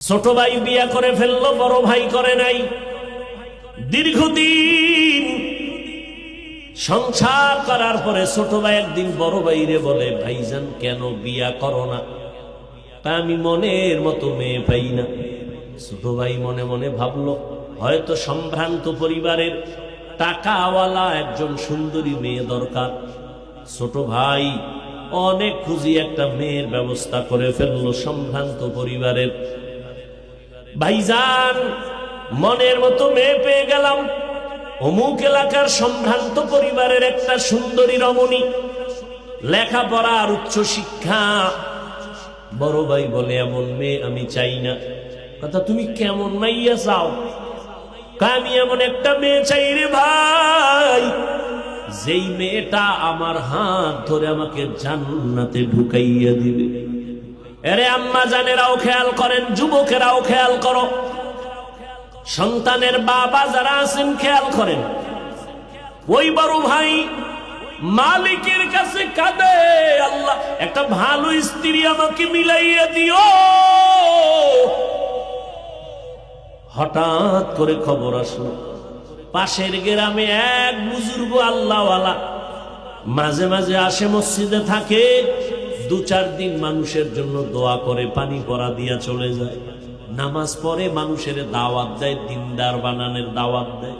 ছোট ভাই বিয়া করে ফেলল, বড় ভাই করে নাই। দীর্ঘদিন সংসার করার পরে ছোট ভাই একদিন বড় ভাইরে বলে, ভাইজান, কেন বিয়া করো না? আমি মনের মতো মেয়ে পাই না। ছোট ভাই মনে মনে ভাবলো, হয়তো সম্ভ্রান্ত পরিবারের টাকাওয়ালা একজন সুন্দরী মেয়ে দরকার। ছোট ভাই অনেক খুঁজি একটা মেয়ের ব্যবস্থা করে ফেলল, সম্ভ্রান্ত পরিবারের ভাইজান, মনের মতো মেয়ে পেয়ে গেলাম। অমুক এলাকার সম্ভ্রান্ত পরিবারের একটা সুন্দরী রমণী। লেখাপড়া আর উচ্চ শিক্ষা। বড় ভাই বলে, এমন মেয়ে আমি চাই না। কথা, তুমি কেমন মাইয়া চাও? আমি এমন একটা মেয়ে চাই রে ভাই। যেই মেয়েটা আমার হাত ধরে আমাকে জান্নাতে ঢুকাইয়া দিবে। এরে আম্মা জানেরাও খেয়াল করেন, যুবকেরাও খেয়াল করো। সন্তানের বাবা যারা আছেন, খেয়াল করেন। ওই বড় ভাই মালিকের কাছে কাঁদে, আল্লাহ, একটা ভালো স্ত্রী আমাকে মিলাইয়া দিও। হঠাৎ করে খবর আসলো, পাশের গ্রামে এক বুজুর্গ আল্লাহওয়ালা মাঝে মাঝে আসে মসজিদে থাকে দু চার দিন মানুষের জন্য দোয়া করে, পানি পরা দিয়া চলে যায়। নামাজ পড়ে মানুষের দাওয়াত দেয়, দিনদার বানানের দাওয়াত দেয়।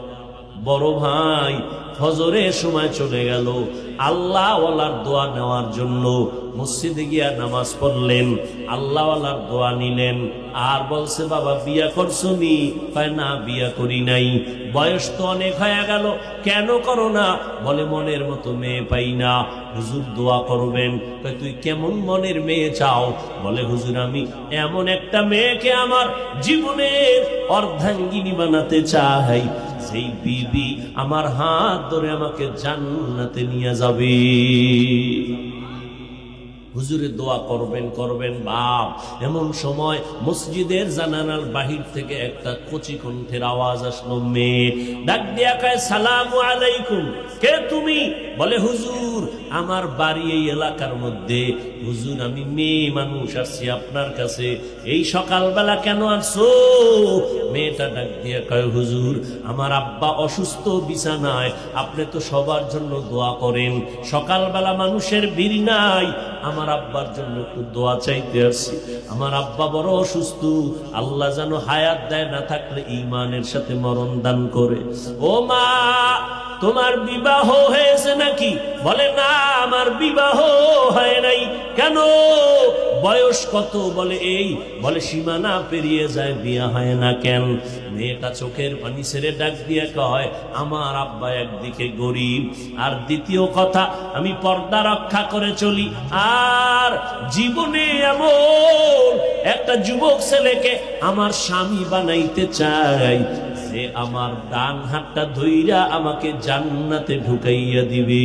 বড় ভাই, ফজরের সময় চলে গেল। আল্লাহওয়ালার দোয়া নেওয়ার জন্য মসজিদে গিয়া নামাজ পড়লেন। আল্লাহওয়ালার দোয়া নিলেন। আর বলছে, বাবা, বিয়া করছ নি? না, বিয়া করি নাই। বয়স তো অনেক হয়ে গেল। কেন করো না? বলে, মনের মতো মেয়ে পাই না। হুজুর দোয়া করবেন। তুই কেমন মনের মেয়ে চাও? বলে, হুজুর, আমি এমন একটা মেয়েকে আমার জীবনের অর্ধাঙ্গিনী বানাতে চাই। সেই বিবি আমার হাত ধরে আমাকে জান্নাতে নিয়ে যাবে। হুজুরে দোয়া করবেন করবেন, বাপ। এমন সময় মসজিদের জানানার বাহির থেকে একটা কচি কণ্ঠের আওয়াজ আসলো, মেয়ে, ডাক দিয়া কায়, সালাম আলাইকুম। কে তুমি? বলে, হুজুর, আমার বাড়ি এই এলাকার মধ্যে। হুজুর, আমি মেয়ে মানুষ, আসছি আপনার কাছে। এই সকালবেলা কেন আসছো? মেয়েটা ডাক দিয়া কয়, হুজুর, আমার আব্বা অসুস্থ বিছানায়। আপনি তো সবার জন্য দোয়া করেন। সকালবেলা মানুষের ভিড় নাই। আমার আব্বার জন্য একটু দোয়া চাইতে আসছি। আমার আব্বা বড় অসুস্থ। আল্লাহ যেন হায়াত দেয়, না থাকলে ইমানের সাথে মরণ দান করে। ও মা তোমার বিবাহ হয়েছে নাকি? বলে, না, আমার বিবাহ হয় নাই। কেন? বয়স কত? বলে, এই। বলে, সীমানা পেরিয়ে যায়, বিয়া হয় না কেন? মেয়েটা চোখের পানি ছেড়ে ডাক দিয়ে কয়, আমার আব্বা একদিকে গরিব। আর দ্বিতীয় কথা, আমি পর্দা রক্ষা করে চলি। আর জীবনে এমন একটা যুবক ছেলেকে আমার স্বামী বানাইতে চাই। সে আমার ডান হাতটা ধইরা আমাকে জান্নাতে ঢুকাইয়া দিবে।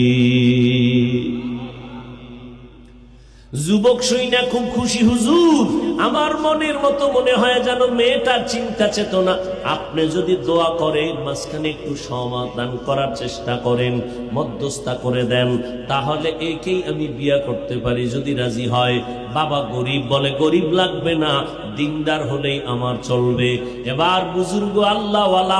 যুবক সইনা খুব খুশি, হুজুর। আমার মনের মতো মনে হয় যেন মেয়েটার চিন্তা চেতনা। আপনি যদি দোয়া করেন, মাঝখানে একটু সমাধান করার চেষ্টা করেন, মধ্যস্থা করে দেন, তাহলে একেই আমি বিয়া করতে পারি যদি রাজি হয়। বাবা গরিব বলে, গরিব লাগবে না, দিনদার হলেই আমার চলবে। এবার বুজুর্গ আল্লাহওয়ালা